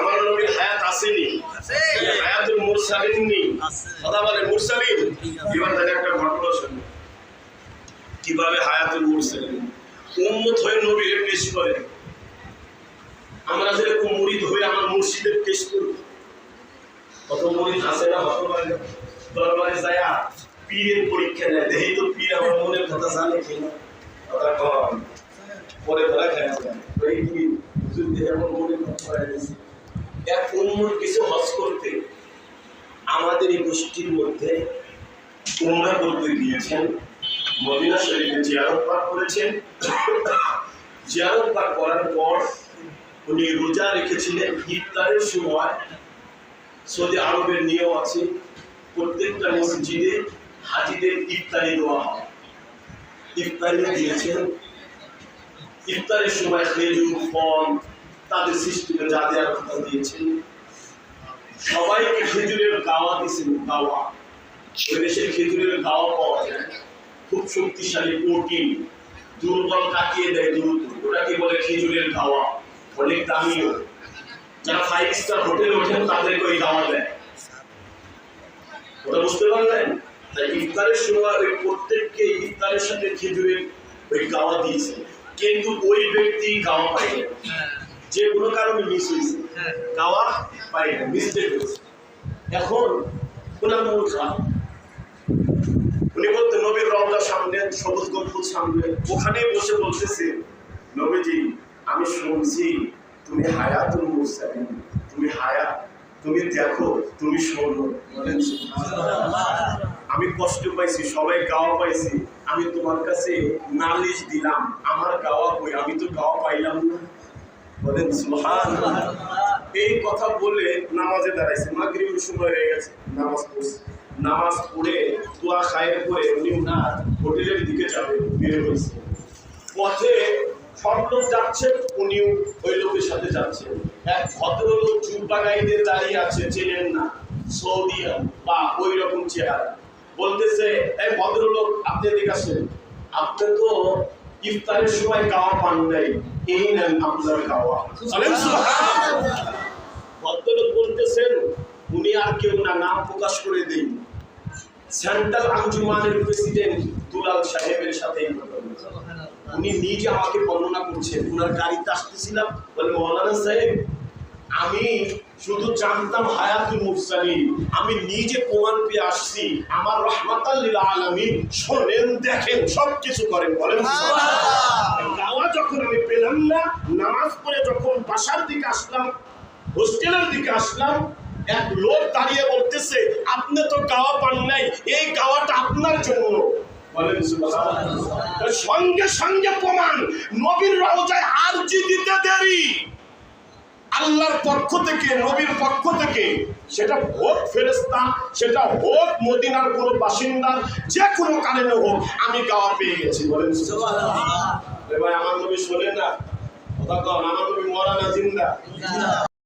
আমার নবীর হায়াত আসেনি। হায়াতুল মুরসালিন নেই কথা বলে মুরসালিন? এবার তাহলে একটা ঘটনা শুনি কীভাবে হায়াতুল মুরসালিন? উম্মত হয়ে নবীর পেশ করে। আমরা যেরকম মুরিদ হয়ে আমার মুর্শিদের পেশ করি। কত মুরিদ আছে না কত দরবারে যায় পীরের পরীক্ষা নেয়। দেখি তো পীর আমার মনের কথা জানে কিনা। কথা কম। পরে ধরা খায় ওই কি হুজুর দিয়ে এমন উম্মর কিছু হজ করতে আমাদের এই গোষ্ঠীর মধ্যে উমরা করতে গিয়েছেন মদিনা শরীফে জিয়ারত পাক করেছেন। জিয়ারত পাক করার পর উনি রোজা রেখেছিলেন ইফতারের সময়। সৌদি আরবের নিয়ম আছে, প্রত্যেকটা মসজিদে হাজিদের ইফতারি দেওয়া হয়। ইফতারি দিয়েছেন। ইফতারের সময় খেজুর, ফল তাদের সিস্টেমে যা দেওয়ার কথা দিয়েছেন সবাইকে খেজুরের গাওয়া দিয়েছেন গাওয়া। ওই দেশের খেজুরের গাওয়া পাওয়া যায়। খুব শক্তিশালী প্রোটিন। দুর্বল কাটিয়ে দেয় দ্রুত ওটাকে বলে খেজুরের গাওয়া। অনেক দামিও। যারা ফাইভ স্টার হোটেলে ওঠেন, তাদেরকে ওই গাওয়া দেয়। ওটা বুঝতে পারলেন? তাই ইফতারের সময় ওই প্রত্যেককে ইফতারের সাথে খেজুরের ওই গাওয়া দিয়েছে। কিন্তু ওই ব্যক্তি গাওয়া পাইনি যে কোনো কারণে মিস হয়েছে। গাওয়া পাইনি মিস্টেক হয়েছে। এখন ওনার মূল খারাপ উনি বলতে নবীর রওজার সামনে সবুজ গম্বুজ সামনে। ওখানে বসে বলতেছে নবীজি আমি শুনছি তুমি হায়াতুল মুরসালিন। তুমি হায়াত তুমি দেখো তুমি শোনো। আমি কষ্ট পাইছি সবাই গাওয়া পাইছি। আমি তোমার কাছে নালিশ দিলাম। আমার গাওয়া কই? আমি তো গাওয়া পাইলাম না। বলেন, সুবহানাল্লাহ। এই কথা বলে নামাজে দাঁড়াইছে। মাগরিবের সময় হয়ে গেছে, নামাজ পড়ছে। নামাজ পড়ে দোয়া খায়ের করে উনি হোটেলের দিকে যাবে, বের হয়েছে। পথে সর্বলোক যাচ্ছে, উনিও ওই লোকের সাথে যাচ্ছে। এক ভদ্রলোক দাঁড়িয়ে আছে, চেনেন না। সৌদি বা ওই রকম চেহারা। বলতেছে, এই ভদ্রলোক, আপনি এদিকে আপনি তো ইফতারের সময় গাওয়া পান নাই। এই নেন আপনার খাওয়া ভদ্রলোক বলতেছেন উনি আর কেউ না নাম প্রকাশ করে দিন। সেন্ট্রাল আঞ্জুমানের প্রেসিডেন্ট দুলাল সাহেবের সাথে উনি নিজে আমাকে বর্ণনা করছেন। ওনার গাড়িতে আসতেছিলাম। বলে মৌলানা সাহেব আমি শুধু জানতাম হায়াতুল মুরসালিন। আমি নিজে প্রমাণ পেয়ে আসছি। আমার রহমাতাল্লিল আলামিন শোনেন দেখেন সব কিছু করেন বলেন গাওয়া যখন আমি পেলাম না নামাজ পড়ে যখন বাসার দিকে আসলাম হোস্টেলের দিকে আসলাম এক লোক দাঁড়িয়ে বলতেছে আপনি তো গাওয়া পান নাই এই গাওয়াটা আপনার জন্য। বলেন সুবহানাল্লাহ। সঙ্গে সঙ্গে প্রমাণ নবীর রওজায় আরজি দিতে দেরি। আল্লাহর পক্ষ থেকে নবীর পক্ষ থেকে সেটা হোক ফেরেস্তা সেটা হোক মদিনার কোন বাসিন্দা যে কোনো কারণে হোক আমি গাওয়া পেয়ে গেছি বলেন। ভাই আমার নবী শোনে না। কথা কন আমার নবী মরা না জিন্দা।